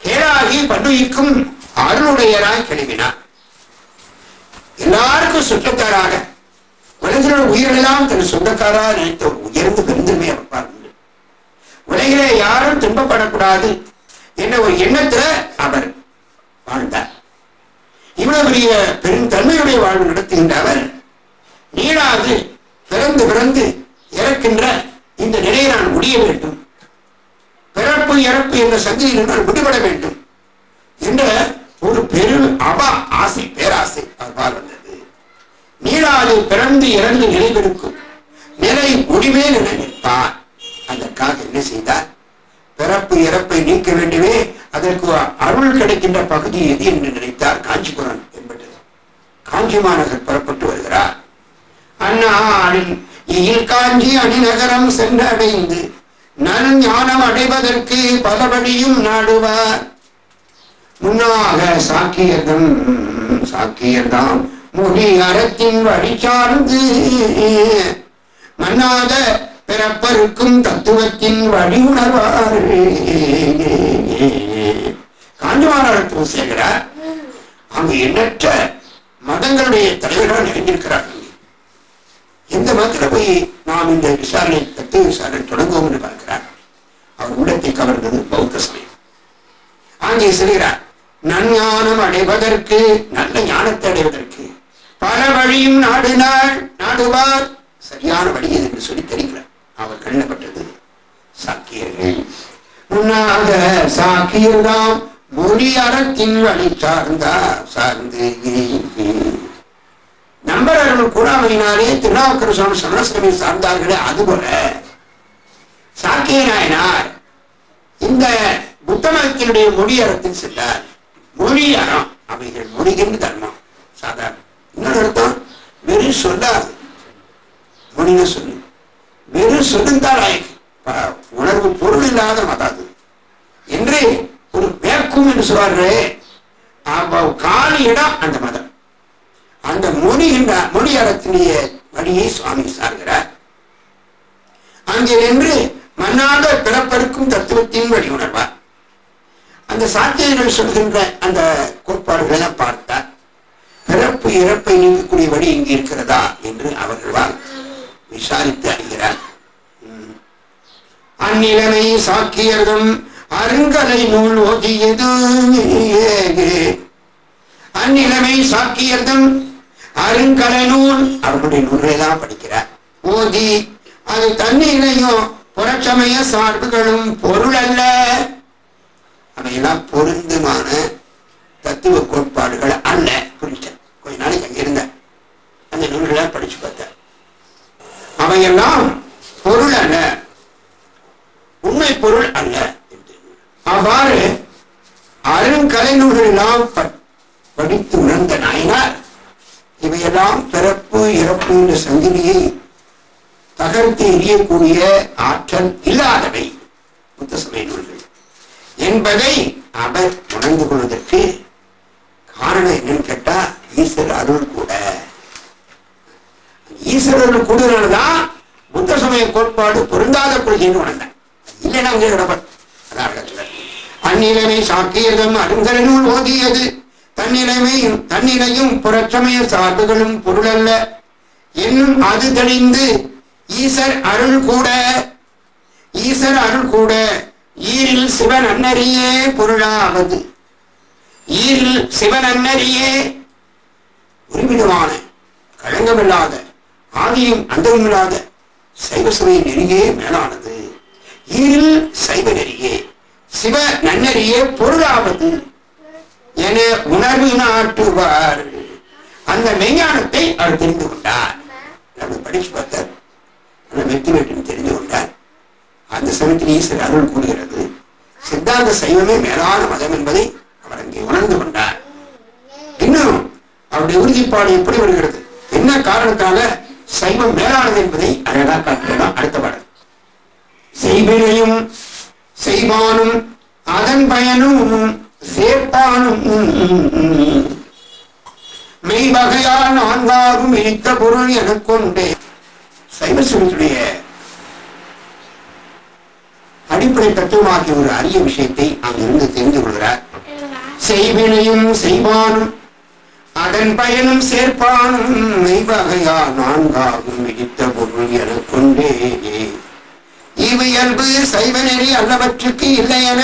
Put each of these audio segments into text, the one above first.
அருளாகி பன்னுயிக்கும் அருளுடையராய் கழுவினார் எல்லாருக்கும் சொந்தக்காராக உலகில் உயிரெல்லாம் தன் சொந்தக்காரா நினைத்த உயர்ந்து உயர்ந்த பெருந்தன்மை அவர் உலகிலே யாரும் துன்பப்படக்கூடாது என்ற ஒரு எண்ணத்துல அவர் வாழ்ந்தார். இவ்வளவு பெரிய பெருந்தன்மையுடைய வாழ்வு நடத்துகின்ற அவர் நீடாது பிறந்து பிறந்து இறக்கின்ற இந்த நிலையை நான் முடிய வேண்டும் பிறப்பு இறப்பு என்ற சங்கிலில் விடுபட வேண்டும் என்ற ஒரு பெரு அவ ஆசை பேராசை அவர் வந்தது. நீராது பிறந்து இறந்து நிலைபெருக்கும் நிலை முடிவே நிலை அதற்காக என்ன செய்தார்? பிறப்பு இறப்பை நீக்க வேண்டுமே அதற்கு அருள் கிடைக்கின்ற பகுதி எது என்று நினைத்தார் காஞ்சிபுரம் என்பது. காஞ்சி மாநகர் புறப்பட்டு வருகிறார். அண்ணா அணில் காஞ்சி அணிநகரம் சென்றடைந்து நன் ஞானம் அடைவதற்கு பல வழியும் நாடுவார். முன்னாக சாக்கியர்தம் சாக்கியர்தாம் மொழி அறத்தின் வழி சார்ந்து. மன்னாத பிறப்பருக்கும் தத்துவத்தின் வழி உணர்வார். காஞ்சிமாநகரத்தில் பூசேகிறார் அங்கு எண்ணற்ற மதங்களுடைய தலைவர்கள் நிறைந்திருக்கிறார்கள் இந்த மதத்தில் போய் நாம் இந்த விசாரணை தத்துவ விசாரணை தொடங்குவோம் என்று பார்க்கிறார். அவர் உள்ளத்தை கவர்ந்தது பௌத்த சமயம். ஆங்கே சொல்கிறார் நன்ஞானம் அடைவதற்கு நல்ல ஞானத்தை அடைவதற்கு பல வழியும் நாடினாள் நாடுவார். சரியான வழி என்று சொல்லி தெரிகிறார். அவர் கண்ணப்பட்டது சாக்கியர்கள். முன்னாக சாக்கியர்தாம் மொழி அறத்தின் வழி சார்ந்தா சார்ந்து நம்பர்கள் கூறாமையினாலே திருநாவுக்கர சுவாமி சமணஸ்கரை சார்ந்தார்களே அதுபோல சாக்கிய நாயனார் இந்த புத்த மதத்தினுடைய மொழி அறத்தில் சென்றார் மொழி அறம் அவைகள் மொழிகின்ற தர்மம். சாதாரணம் இன்னொரு அர்த்தம் வெறும் சொல்லாது. மொழின்னு சொல்லு. வெறும் சொல்லுந்தால் உணர்வு பொருள் இல்லாத மதம் அது. என்று ஒரு வேக்கும் என்று சொல்வார்களே அப்ப காலி இடம் அந்த மதம். அந்த மொழி என்ற மொழி அறத்தினுடைய வழியை சுவாமி சார்கிறார் அங்கே நின்று மன்னாத பிறப்பருக்கும் தத்துவத்தின் வழி உணர்வார். அந்த சாத்தியங்கள் சொல்கின்ற அந்த கோட்பாடுகளை பார்த்தார். பிறப்பு இறப்பை நீக்கக்கூடிய வழி இங்கு இருக்கிறதா என்று அவர்களால் விசாரித்து அறிகிறார். உம். அந்நிலைமை சாக்கியர்தம் அருங்கலை நூல் ஓதியது அந்நிலைமை சாக்கியர்தம் அருங்கலை நூல் அவர்களுடைய நூல்களை தான் படிக்கிறார். ஓதி அது தன்னிலையும் புறச்சமய சார்புகளும் பொருள் அல்ல. அவையெல்லாம் பொருந்துமான தத்துவ கோட்பாடுகள் அல்ல. புரிஞ்சேன் கொஞ்ச நாளைக்கு அங்க இருந்தேன் அந்த நூல்களை படிச்சு பார்த்தேன் அவையெல்லாம் பொருள் அல்ல உண்மை பொருள் அல்ல என்று. அவ்வாறு அருங்கலை நூல்கள் எல்லாம் ப- படித்து உணர்ந்த நாயனார் இவையெல்லாம் பிறப்பு இறப்பு என்ற சங்கிலியை தகர்த்து எரியக்கூடிய ஆற்றல் இல்லாதவை. புத்த சமய நூல்கள். என்பதை அவர் உணர்ந்து கொள்வதற்கு காரணம் என்னன்னு கேட்டா ஈஸ்வர அருள் கூட. ஈஸ்வரர்கள் கூடுதல்தான் புத்த சமய கோட்பாடு பொருந்தாத கொள்கைன்னு உணர்ந்தேன். இல்லைன்னா அங்கே கிடப்பன் அந்நிலைமை சாக்கியதும் அருங்கல ஓதியது. தன்னிலைமையும் தன்னிலையும் புறச்சமய சார்புகளும் பொருளல்ல. என்னும் அது தெளிந்து ஈசர் அருள் கூட ஈசர் அருள் கூட ஈரில் சிவன் அன்னறியே பொருளாவது. ஈரில் சிவன் அன்னறியே ஒருவிதமான களங்கமில்லாத ஆதியும் அந்தமில்லாத சைவ சுவை நெறியே மேலானது. ஈரில் சைவ நெறியே சிவ நன்னறியே பொருளாவது. என உணர்வு நாட்டுவார். அந்த மெய்ஞானத்தை அவர் தெரிந்து கொண்டார். நம்ம படிச்சு பார்த்தார். அந்த வெற்றி வேண்டும் தெரிந்து கொண்டார் அந்த சமயத்தில் ஈஸ்வர அருள் கூறுகிறது சித்தாந்த சைவமே மேலான மதம் என்பதை அவர் அங்கே உணர்ந்து கொண்டார். இன்னும் அவருடைய உறுதிப்பாடு எப்படி வருகிறது. என்ன காரணத்தால சைவம் மேலானது என்பதை அழகாக காட்டுகிறோம் அடுத்த பாடல். செய்வினையும் செய்வானும் அதன் பயனும் சேர்ப்பானும். மெய்வகையால் நான்காகும் இனித்த பொருள் எனக் கொண்டே சைவ சிவத்துடைய அடிப்படை தத்துவமாகிய ஒரு அரிய விஷயத்தை அங்கிருந்து தெரிந்து கொள்கிறார். செய்வினையும் செய்வானும் அதன் பயனும் சேர்ப்பானும் நெய்வகையா நான்காகும் மிகித்த பொருள் என கொண்டே. இவ்வியல்பு சைவ நெறி அல்லவற்றுக்கு இல்லை என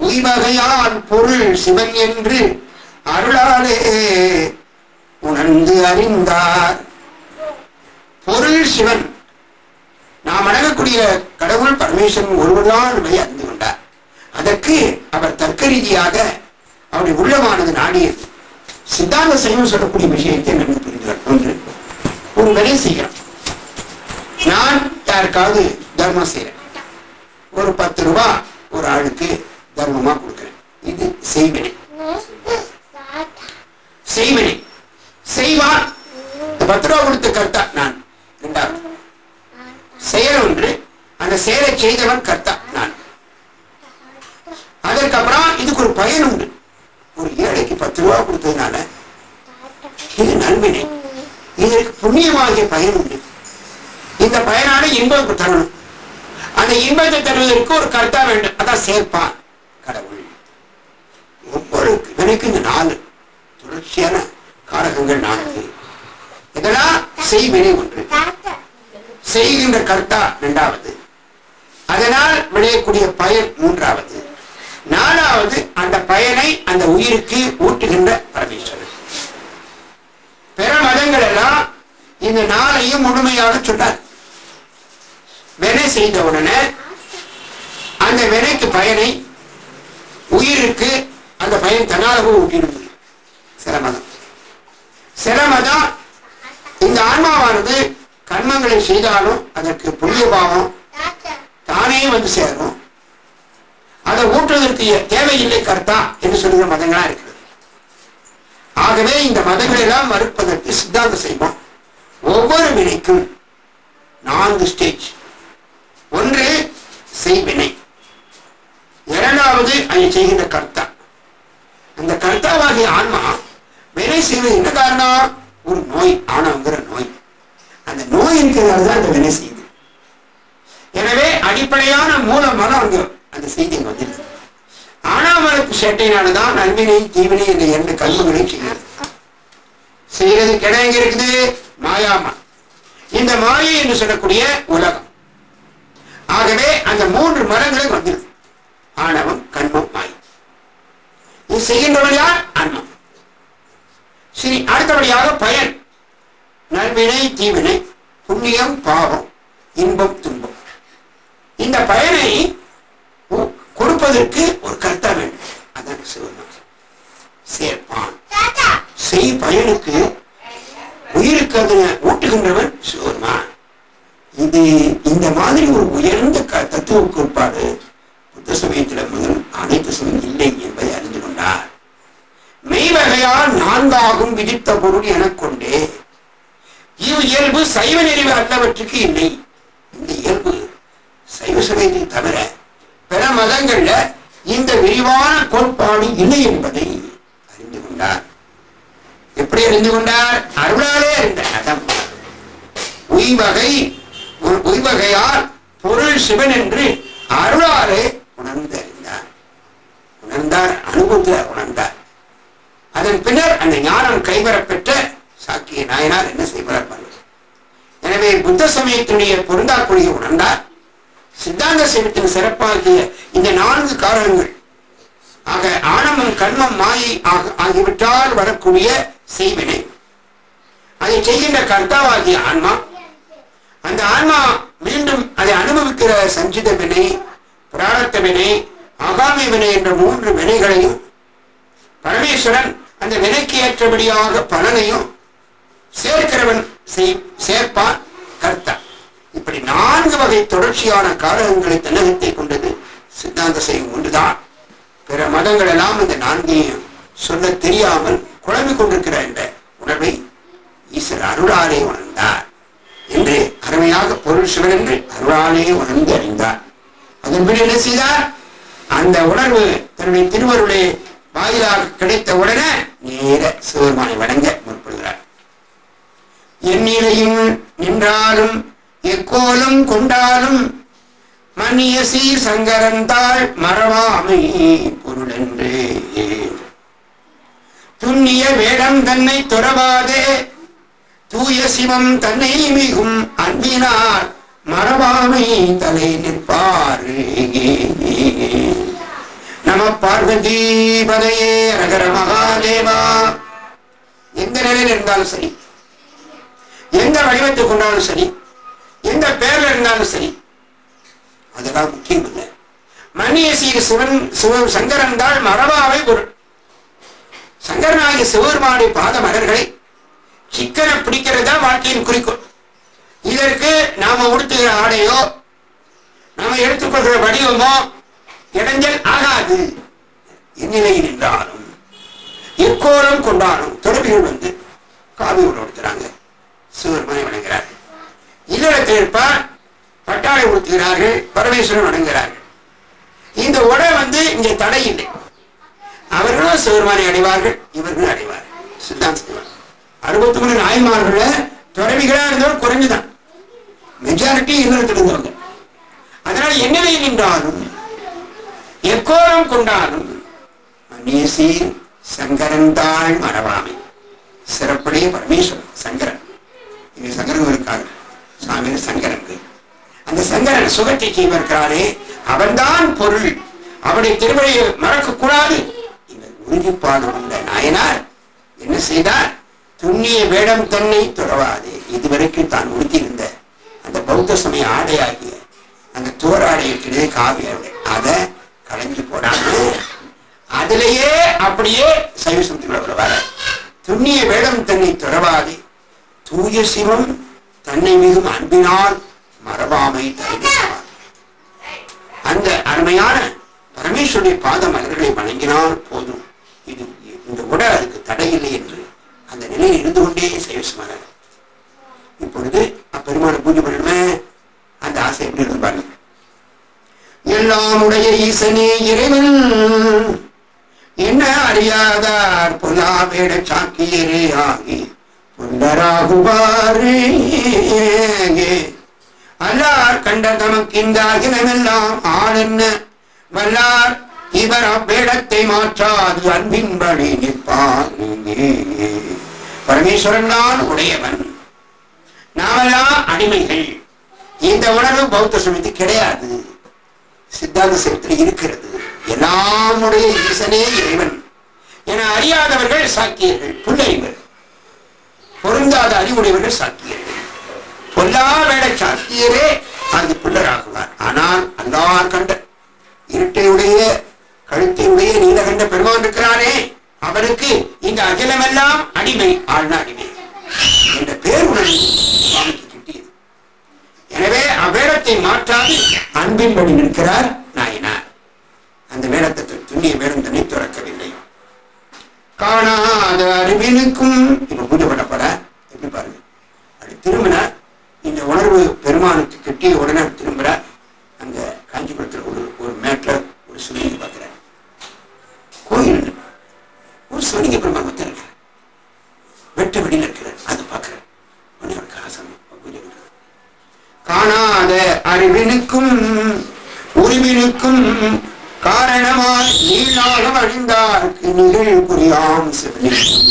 உய்வகையால் பொருள் சிவன் என்று அருளாலே உணர்ந்து அறிந்தார். பொருள் சிவன். நாம் அடங்கக்கூடிய கடவுள் பரமேஸ்வரன் ஒருவர்தான் நம்மை அறிந்து கொண்டார். அதற்கு அவர் தர்க்க ரீதியாக அவருடைய உள்ளமானது நாடியது சித்தாந்த சைவம் சொல்லக்கூடிய விஷயத்தை நன்கு புரிந்து ஒன்று ஒரு வேலை செய்கிறோம். நான் யாருக்காவது தர்மம் செய்யறேன் ஒரு பத்து ரூபாய் ஒரு ஆளுக்கு தர்மமா கொடுக்குறேன். இது செய்வினை. செய்வினை. செய்வான். பத்து ரூபா கொடுத்த கர்த்தா நான். இரண்டாவது செயல் ஒன்று அந்த செயலை செய்தவன் கர்த்தா நான். அதற்கப்புறம் இதுக்கு ஒரு பயன் உண்டு. ஒரு ஏழைக்கு பத்து ரூபா கொடுத்ததுனால இது நன்மைனை. இதற்கு புண்ணியமாகிய பயன் உண்டு. இந்த பயனால இன்பம் தரணும். அந்த இன்பத்தை தருவதற்கு ஒரு கர்த்தா வேண்டும். அதான் சேர்ப்பான் கடவுள். ஒவ்வொரு வினைக்கு இந்த நாலு. தொடர்ச்சியான காரகங்கள் நான்கு. இதெல்லாம் செய்வினை ஒன்று. செய்கின்ற கர்த்தா இரண்டாவது. அதனால் விளையக்கூடிய பயன் மூன்றாவது. நாலாவது அந்த பயனை அந்த உயிருக்கு ஊட்டுகின்ற பரமேஸ்வரன். பிற மதங்கள் எல்லாம் இந்த நாளையும் முழுமையாக சொன்னார். வினை செய்த உடனே அந்த வினைக்கு பயனை உயிருக்கு அந்த பயன் தன்னாலவும் ஊட்டிடுது சில மதம். சில மதம் இந்த ஆன்மாவானது கர்மங்களை செய்தாலும் அதற்கு புண்ணிய பாவம் தானே வந்து சேரும். அதை ஊற்றுவதற்கு தேவையில்லை கர்த்தா என்று சொல்லுகிற மதங்களா இருக்கிறது. ஆகவே இந்த மதங்களை எல்லாம் மறுப்பதற்கு சித்தாந்தம் செய்வோம். ஒவ்வொரு வினைக்கும் நான்கு ஸ்டேஜ் ஒன்று செய்வினை. இரண்டாவது அதை செய்கின்ற கர்த்தா. அந்த கர்த்தாவாகிய ஆன்மா வினை செய்வது என்ன காரணம்? ஒரு நோய் ஆணவங்கிற நோய். அந்த நோய் இருக்கிறதால தான் அந்த வினை செய்யுது. எனவே அடிப்படையான மூல மனம் அங்க அந்த செய்தி வந்திருக்கு வந்துருது. ஆணாமலுக்கு சேட்டையினால்தான் நல்வினை தீவினை என்ற இரண்டு கல்வங்களை செய்கிறது செய்கிறது கிட எங்க இருக்குது? மாயாமா இந்த மாயை என்று சொல்லக்கூடிய உலகம். ஆகவே அந்த மூன்று மரங்களும் வந்திருக்கு ஆணவம் கண்மம் மாயம் இது செய்கின்றவன் யார்? அன்னம் சரி அடுத்தபடியாக பயன். நல்வினை தீவினை புண்ணியம் பாவம் இன்பம் துன்பம். இந்த பயனை கொடுப்பதற்கு ஒரு கர்த்தா வேண்டும். அதான் சிவன். சேர்ப்பான் செய் பயனுக்கு உயிருக்கு அதனை ஊட்டுகின்றவன் சிவருமான் இது இந்த மாதிரி ஒரு உயர்ந்த தத்துவ கோட்பாடு புத்த சமயத்தில் முதல் அனைத்து சமயம் இல்லை என்பதை மெய்வகையால் நான்காகும் விதித்த பொருள் எனக் கொண்டே இவ் இயல்பு சைவ நெறிவு அல்லவற்றுக்கு இல்லை. இந்த இயல்பு சைவ சமயத்தை தவிர பிற மதங்கள்ல இந்த விரிவான கோட்பாடு இல்லை என்பதை அறிந்து கொண்டார். எப்படி அறிந்து கொண்டார்? அருளாலே அறிந்தார் உய்வகை ஒரு உய்வகையால் பொருள் சிவன் என்று அருளாலே உணர்ந்து அறிந்தார் உணர்ந்தார் அனுபவத்தில் உணர்ந்தார். அதன் பின்னர் அந்த ஞானம் கைவரப்பெற்ற சாக்கிய நாயனார் என்ன செய்வார் எனவே புத்த சமயத்தினுடைய பொருந்தாக்குடியை உணர்ந்தார். சித்தாந்த சமயத்தின் சிறப்பாகிய இந்த நான்கு காரணங்கள். ஆக ஆணவம் கர்மம் மாயை ஆகியவற்றால் வரக்கூடிய செய்வினை. அதை செய்கின்ற கர்த்தாவாகிய ஆன்மா. அந்த ஆன்மா மீண்டும் அதை அனுபவிக்கிற சஞ்சித வினை பிராரத்த வினை ஆகாமி வினை என்ற மூன்று வினைகளையும் பரமேஸ்வரன் அந்த விலைக்கு ஏற்றபடியாக பலனையும் சேர்க்கிறவன் செய்- சேர்ப்பான் கர்த்தா. இப்படி நான்கு வகை தொடர்ச்சியான காரகங்களை தன்னகத்தை கொண்டது சித்தாந்த செய்யும் ஒன்றுதான். பிற மதங்கள் எல்லாம் இந்த நான்கையும் சொல்ல தெரியாமல் குழம்பிக் கொண்டிருக்கிற என்ற உணர்வை ஈஸ்வர் அருளாலே உணர்ந்தார். என்று அருமையாக பொருள் சிவன் என்று அருளாலே உணர்ந்து அறிந்தார். அதன்படி என்ன செய்தார்? அந்த உணர்வு தன்னுடைய திருவருளே வாயிலாக கிடைத்த உடனே நேர சிவபெருமானை வணங்க முற்படுகிறார். எந்நிலையும் நின்றாலும் எக்கோலும் கொண்டாலும் மணிய சீர் சங்கரந்தாள் மறவாமை பொருளென்றே. வேடம் தன்னை துறவாதே தூய சிவம் தன்னை மிகும் அன்பினார் மரபாமை தலை நிற்பார். நம பார்வதி நகர மகாதேவா. எந்த நிலையில் இருந்தாலும் சரி எந்த வடிவத்துக்கு கொண்டாலும் சரி எந்த பேர்ல இருந்தாலும் சரி அதெல்லாம் முக்கியம் இல்லை. மன்னிய சீர் சிவன் சிவ சங்கரன் தான் மரபாவை பொருள். சங்கரனாகி சிவபெருமானுடைய பாத மலர்களை சிக்கனை பிடிக்கிறதா வாழ்க்கையின் குறிக்கோள். இதற்கு நாம உடுத்துகிற ஆடையோ நாம எடுத்துக்கொள்கிற வடிவமோ இடைஞ்சல் ஆகாது. இந்நிலையில் நின்றாலும் இக்கோலம் கொண்டாலும் தொடர்பிகள் வந்து காவி உடுத்துறாங்க சிவபெருமானை வணங்குகிறார்கள் இல்லறத்தில் இருப்பார் பட்டாளை உடுத்துகிறார்கள் பரமேஸ்வரன் வணங்குகிறார்கள். இந்த உடை வந்து இங்கே தடை இல்லை அவர்களும் சிவருமானை அடைவார்கள் இவர்களும் அடைவார்கள் சித்தாந்த அறுபத்தி மூணு நாய்மார்கள துறவிகளா இருந்தவர் குறைஞ்சுதான் மெஜாரிட்டி இல்லறத்தில் இருந்தவங்க அதனால நிலையில் நின்றாலும் எக்கோலம் கொண்டாலும் மன்னியசி சங்கரன் தாழ் மறவாமை சிறப்புடைய பரமேஸ்வரன் சங்கரன். இங்கே சங்கரன் இருக்காங்க. சுவாமி சங்கரனுக்கு. அந்த சங்கரன் சுகத்தை செய்வதற்காரே அவன்தான் பொருள். அவனுடைய திருமலையை மறக்க கூடாது. இந்த உறுதிப்பாடு கொண்ட நாயனார் என்ன செய்தார்? துண்ணிய வேடம் தன்னை தொடவாது இதுவரைக்கும் தான் உடுத்தியிருந்த அந்த பௌத்த சமய ஆடையாகிய அந்த தோராடை இருக்கிறதே காவி அதை கலைஞ்சு போடாம அதிலேயே அப்படியே சைவ சமத்துக்குள்ள வர துண்ணிய வேடம் தன்னை துறவாது. தூய சிவம் தன்னை மிகும் அன்பினால் மரபாமை தருகிறார் அந்த அருமையான பரமேஸ்வருடைய பாத மலர்களை வணங்கினால் போதும். இது இந்த உட அதுக்கு தடையில்லை என்று அந்த நிலையில் இருந்து கொண்டே சைவ சேவசமாக இப்பொழுது அப்பெருமான பூஜை பண்ணணுமே அந்த ஆசை எப்படி இருந்து பாருங்க நம்முடைய உடைய ஈசனே இறைவன். என்ன அறியாதார் புலாவேட சாக்கியரே ஆகி புண்டராகுவாரே அல்லார் கண்ட தமக்கு இந்த அகிலமெல்லாம் ஆளென்ன வல்லார் இவர் அவ்வேடத்தை மாற்றாது அன்பின்படி நிற்பார் பரமேஸ்வரன் தான் உடையவன். நாமெல்லாம் அடிமைகள். இந்த உணர்வு பௌத்த சமயத்து கிடையாது. சித்தாந்த இருக்கிறது. எல்லாமுடைய ஈசனே இறைவன். என அறியாதவர்கள் சாக்கியர்கள் புல்லறிவர். பொருந்தாத அறிவுடையவர்கள் சாக்கியர்கள். பொல்லா வேட சாக்கியரே அது புல்லராகுவார். ஆனால் அல்லார் கண்ட இருட்டையுடைய கழுத்தையுடைய நீலகண்ட பெருமான் இருக்கிறானே அவனுக்கு இந்த அகிலமெல்லாம் அடிமை ஆழ்ந்த அடிமை. என்ற பேருடன் சுவாமிக்கு கிட்டியது. எனவே அவ்வேடத்தை மாற்றாது அன்பின்படி நிற்கிறார் நாயினார். அந்த வேடத்தை துண்ணிய மேலும் தன்னை துறக்கவில்லை. காணாத அறிவினுக்கும் இப்ப பூஜை பண்ணப்பட எப்படி பாருங்க. அப்படி திரும்பினார் இந்த உணர்வு பெருமானுக்கு கிட்டிய உடனே திரும்புற அங்க காஞ்சிபுரத்தில் ஒரு ஒரு மேட்ல ஒரு சிவலிங்க பார்க்கிற கோயில் ஒரு சிவலிங்க பெருமான் மொத்தம் இருக்கு வெட்ட வெளியில இருக்கிற அது பார்க்கிற உடனே அவருக்கு ஆசனம் பூஜை பண்றது. காணாத அறிவினுக்கும் உரிவினுக்கும் காரணமாய் நீளாக அழிந்தார்க்கு நிகழ் புரியாம் சிவலிங்கம்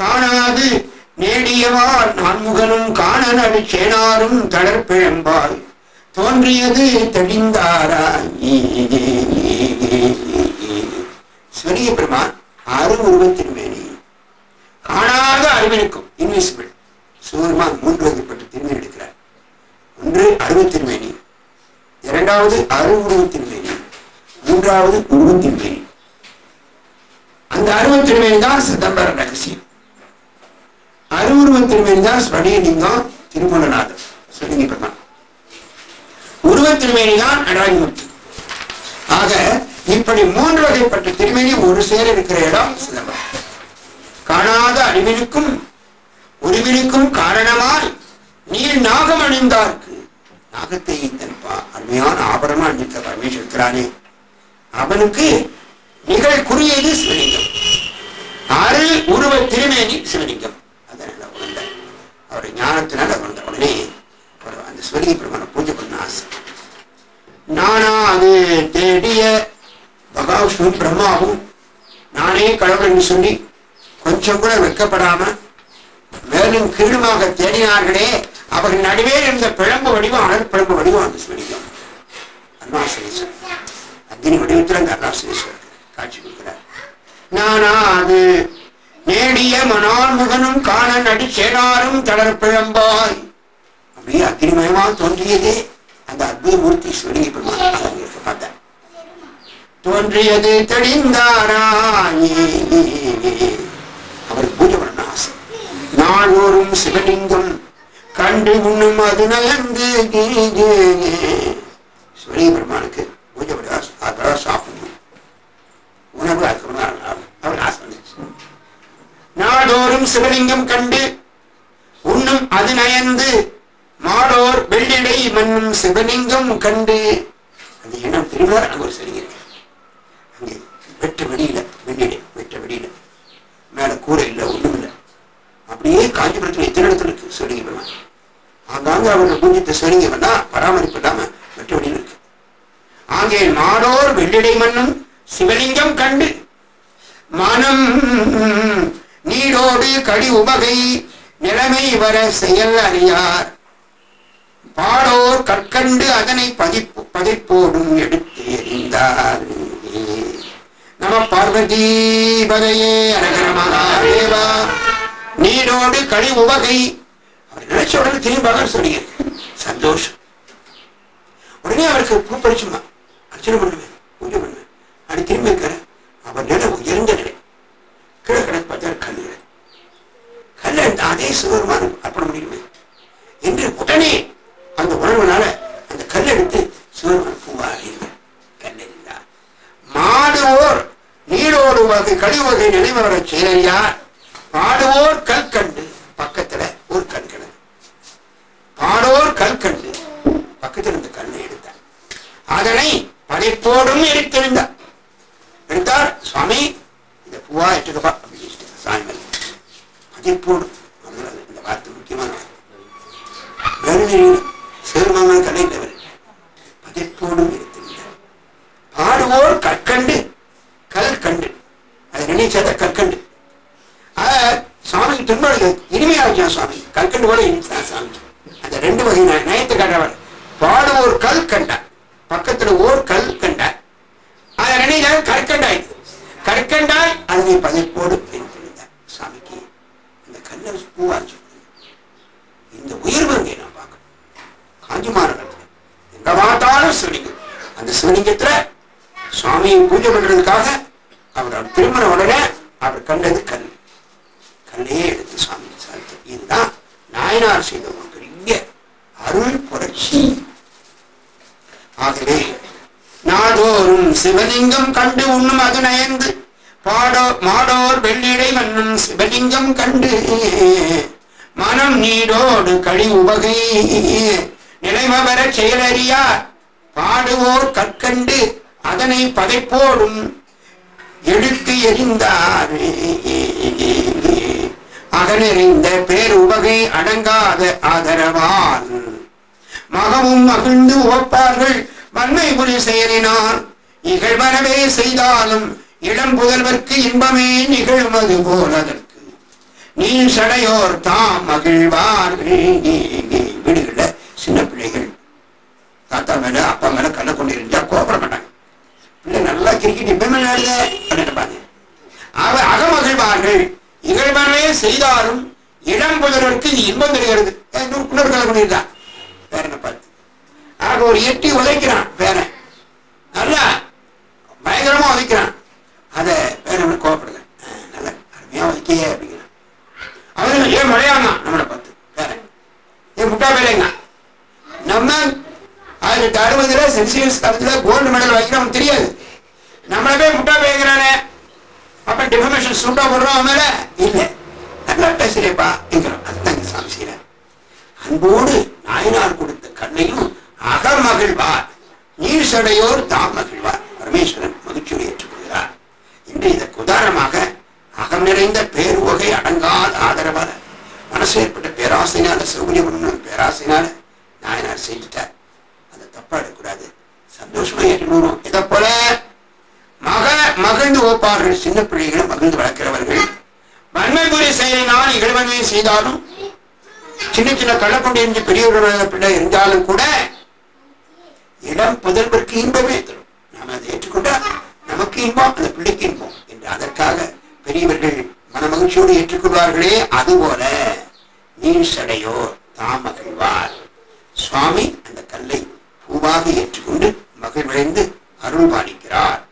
காணாது நேடியவார் நான்முகனும் காணனடி சேனாரும் தளர்பிழம்பாய் தோன்றியது தெளிந்தாராய் சிவலிய பெருமான் அரு உருவத்தின் மேனி காணாத அறிவிருக்கும். இன்விசிபிள் சிவபெருமான் மூன்று வகைப்பட்ட திருமணி எடுக்கிறார். ஒன்று அருவத்தின் மேனி இரண்டாவது அரு உருவத்தின் மேனி மூன்றாவது உருவத்தின் மேனி அந்த அருவத்தின் மேனி தான் சிதம்பர ரகசியம். அருவுருவத்தின் மேனி தான் ஸ்வடியலிங்கம் திருமணநாதர் சொல்லுங்க பெருமான். உருவ திருமேனி தான் நடராஜமூர்த்தி ஆக இப்படி மூன்று வகைப்பட்ட திருமேனி ஒரு சேர இருக்கிற இடம் சிதம்பரம். காணாத அறிவினுக்கும் உருவிற்கும் காரணமாய் நீர் நாகம் அணிந்தார்க்கு. நாகத்தை தன் அருமையான ஆபரமா அணிந்த பரமேஷ் இருக்கிறானே. அவனுக்கு நிகழ் குறியது சிவலிங்கம். அரு உருவ திருமேனி சிவலிங்கம். அதனால உணர்ந்தார் அவருடைய ஞானத்தினால் உணர்ந்த உடனே அவர் அந்த சிவலிங்க பெருமான பூஜை ஆசை. நானா அது தேடிய மகாவிஷ்ணு பிரம்மாவும் நானே கடவுள் சொல்லி கொஞ்சம் கூட வெட்கப்படாம மேலும் கீழுமாக தேடினார்களே அவர்கள் நடுவே இருந்த பிழம்பு வடிவம் அனல் பிழம்பு வடிவம் அந்த சிவலிங்கம் அக்னி வடிவத்தில் அந்த அருணாசனேஸ்வரர் காட்சி கொடுக்கிறார். நானா அது நேடிய மணால் காண நடி சேனாரும் தளர் பிழம்பாய். அப்படியே அக்னிமயமாக தோன்றியதே. அந்த அற்புத மூர்த்தி பார்த்தேன் தோன்றியது தெளிந்தாராயே அவர் பூஜை பண்ண ஆசை நாள்தோறும் சிவலிங்கம் கண்டு உண்ணும் அது நயந்து சிவலிங்க பெருமானுக்கு பூஜை பண்ண அதான் சாப்பிடணும். உணவு அதுக்கப்புறம் அவர் ஆசை நாடோறும் சிவலிங்கம் கண்டு உண்ணும் அது நயந்து. மாடோர் வெள்ளிடை மண்ணும் சிவலிங்கம் கண்டு. அந்த இடம் திருவார் ஒரு சரிங்க அங்கே வெட்ட வெளியில வெள்ளிடை வெட்ட வெளியில மேல கூரை இல்லை ஒண்ணும் இல்லை. அப்படியே காஞ்சிபுரத்துல எத்தனை இடத்துல இருக்கு சிவலிங்க ஆங்காங்க அவர்கள் பூஜ்யத்தை சிவலிங்கம் வேணா பராமரிப்பு இல்லாம வெட்ட வெளியில இருக்கு. ஆங்கே மாடோர் வெள்ளிடை மண்ணும் சிவலிங்கம் கண்டு. மனம் நீரோடு கடி உபகை நிலைமை வர செயல் அறியார். பாடோர் கற்கண்டு அதனை பதிப்பு பதிப்போடும் எடுத்து எறிந்தார் நம பார்வதி பதையே மகாதேவா நீரோடு கழி உவகை அவர் நினைச்ச உடனே திரும்பி பார்க்க சொன்னீங்க. சந்தோஷம். உடனே அவருக்கு பூ அர்ச்சனை பண்ணுவேன் பூஜை பண்ணுவேன் அப்படி திரும்பி இருக்கிற அவர் நிலை உயர்ந்த நிலை. கீழே கிடக்கு பார்த்தா கல் கல்ல அதே சிவருமான அர்ப்பணம் பண்ணிடுவேன் என்று உடனே உணர்வுனால அந்த கல் எடுத்து சிவருமான பூவா அறிந்தார் கல்லறிந்தார் மாடுவோர் நீரோடு வகை கழிவகை நினைவர செயலையார் பாடுவோர் கல்கண்டு பக்கத்துல ஒரு கண் கிடந்து பாடோர் கல்கண்டு பக்கத்தில் இருந்த கண்ணை எடுத்தார். அதனை படைப்போடும் எடுத்திருந்தார் எடுத்தார் சுவாமி இந்த பூவா எடுத்துக்கப்பா அப்படின்னு சொல்லிட்டார் சாமி மேல படைப்போடு அதனால இந்த வார்த்தை முக்கியமான வார்த்தை. வேறு சிறுமான கலை தவிர படைப்போடும் எடுத்திருந்தார் பாடுவோர் கற்கண்டு கல் கண்டு அது நினைச்சத கற்கண்டு ஆஹ், சுவாமிக்கு துன்பம் இனிமையா வச்சா சுவாமி கற்கண்டு கூட இனித்தான் சாமி அந்த ரெண்டு வகை நய- நயத்தை காட்டுறவர் பாடுவோர் கல் கண்டார் பக்கத்துல ஓர் கல் கண்டார் அதை நினைச்சா கற்கண்டாய் கற்கண்டாய் அதனை பதிப்போடு தெரிந்தார் சாமிக்கு இந்த கல்லை பூவாச்சு இந்த உயர்வு அங்கே நான் பார்க்கணும் காஞ்சிமாநகரத்தில் எங்க பார்த்தாலும் சிவலிங்கம் அந்த சிவலிங்கத்துல சுவாமியை பூஜை பண்றதுக்காக அவர் திருமண உடனே அவர் கண்டது கல் கல்லையே எடுத்து சுவாமி சாதித்து இதுதான் நாயனார் செய்த ஒரு பெரிய அருள் புரட்சி. ஆகவே நாடோறும் சிவலிங்கம் கண்டு உண்ணும் அது நயந்து பாடோ மாடோர் வெள்ளிடை மன்னும் சிவலிங்கம் கண்டு மனம் நீடோடு கழி உவகை நிலைமவர செயலறியார். பாடுவோர் கற்கண்டு அதனை பதைப்போடும் எடுத்து எறிந்தார். அகனறிந்த பேருவகை அடங்காத ஆதரவான் மகமும் மகிழ்ந்து உவப்பார்கள். வன்மை புரி செயலினார். இகழ்வரவே செய்தாலும் இளம் புதல்வர்க்கு இன்பமே நிகழ்வது போல் அதற்கு நீ சடையோர் தாம் மகிழ்வார். விடுகிற சின்ன பிள்ளைகள். தாத்தா மேல அப்பா மேல கண்ணை கொண்டு இருந்தா கோபப்பட மாட்டாங்க. பிள்ளை நல்லா கிரிக்கெட் இப்ப விளையாடுத அப்படின்பாங்க அவ அகமகிழ்வார்கள். இகழ்வனே செய்தாலும் இடம் புதல்வர்க்கு இது இன்பம் தருகிறது. இன்னொரு இன்னொரு கலை கொண்டிருந்தான் பேரனை பார்த்து? ஆக ஒரு எட்டி உதைக்கிறான் பேரன் நல்லா பயங்கரமா உதைக்கிறான். அதை பேரன் கோவப்படுங்க நல்லா அருமையா உதைக்கே அப்படிங்கிறான். அவரு ஏன் மழையாமா? நம்ம பார்த்து பேரன் ஏன் முட்டா பேரைங்க நம்ம அதுக்கு அறுபதுல செல்சியஸ் தரத்துல கோல்டு மெடல் வாங்கினா அவனுக்கு தெரியாது. நம்மளவே முட்டா பேங்கிறானே அப்ப டிஃபர்மேஷன் சூட்டா போடுறோம் அவன் மேல? இல்ல. நல்லா பேசுறேப்பா என்கிறோம் அதுதான் சாமி அன்போடு நாயனார் கொடுத்த கண்ணையும் அகமகிழ்வார் நீர் சடையோர் தாம் மகிழ்வார். பரமேஸ்வரன் மகிழ்ச்சியோடு ஏற்றுக்கொள்கிறார். இன்று இதற்கு உதாரணமாக அகம் நிறைந்த பேருவகை அடங்காத ஆதரவான மனசு ஏற்பட்ட பேராசைனால சௌகரியம் பண்ணணும் பேராசைனால நாயனார் செஞ்சுட்டார். சந்தோஷமா ஏற்றுக்கணும் இதை போல மக மகிழ்ந்து ஓப்பார்கள் சின்ன பிள்ளைகளை மகிழ்ந்து வளர்க்கிறவர்கள். நன்மை புரிய செயலினால் இகழ்வனை செய்தாலும் சின்ன சின்ன கள்ளக்கொண்டு இருந்து பெரியவர்களாக பிள்ளை இருந்தாலும் கூட இடம் புதல்வருக்கு இன்பமே தரும். நாம் அதை ஏற்றுக்கொண்டா நமக்கு இன்பம் அந்த பிள்ளைக்கு இன்பம் என்று அதற்காக பெரியவர்கள் மனமகிழ்ச்சியோடு ஏற்றுக்கொள்வார்களே. அதுபோல நீர் சடையோ தாம் மகிழ்வார் சுவாமி அந்த கல்லை பூவாக ஏற்றுக்கொண்டு மகிழ்வடைந்து அருள் பாலிக்கிறார்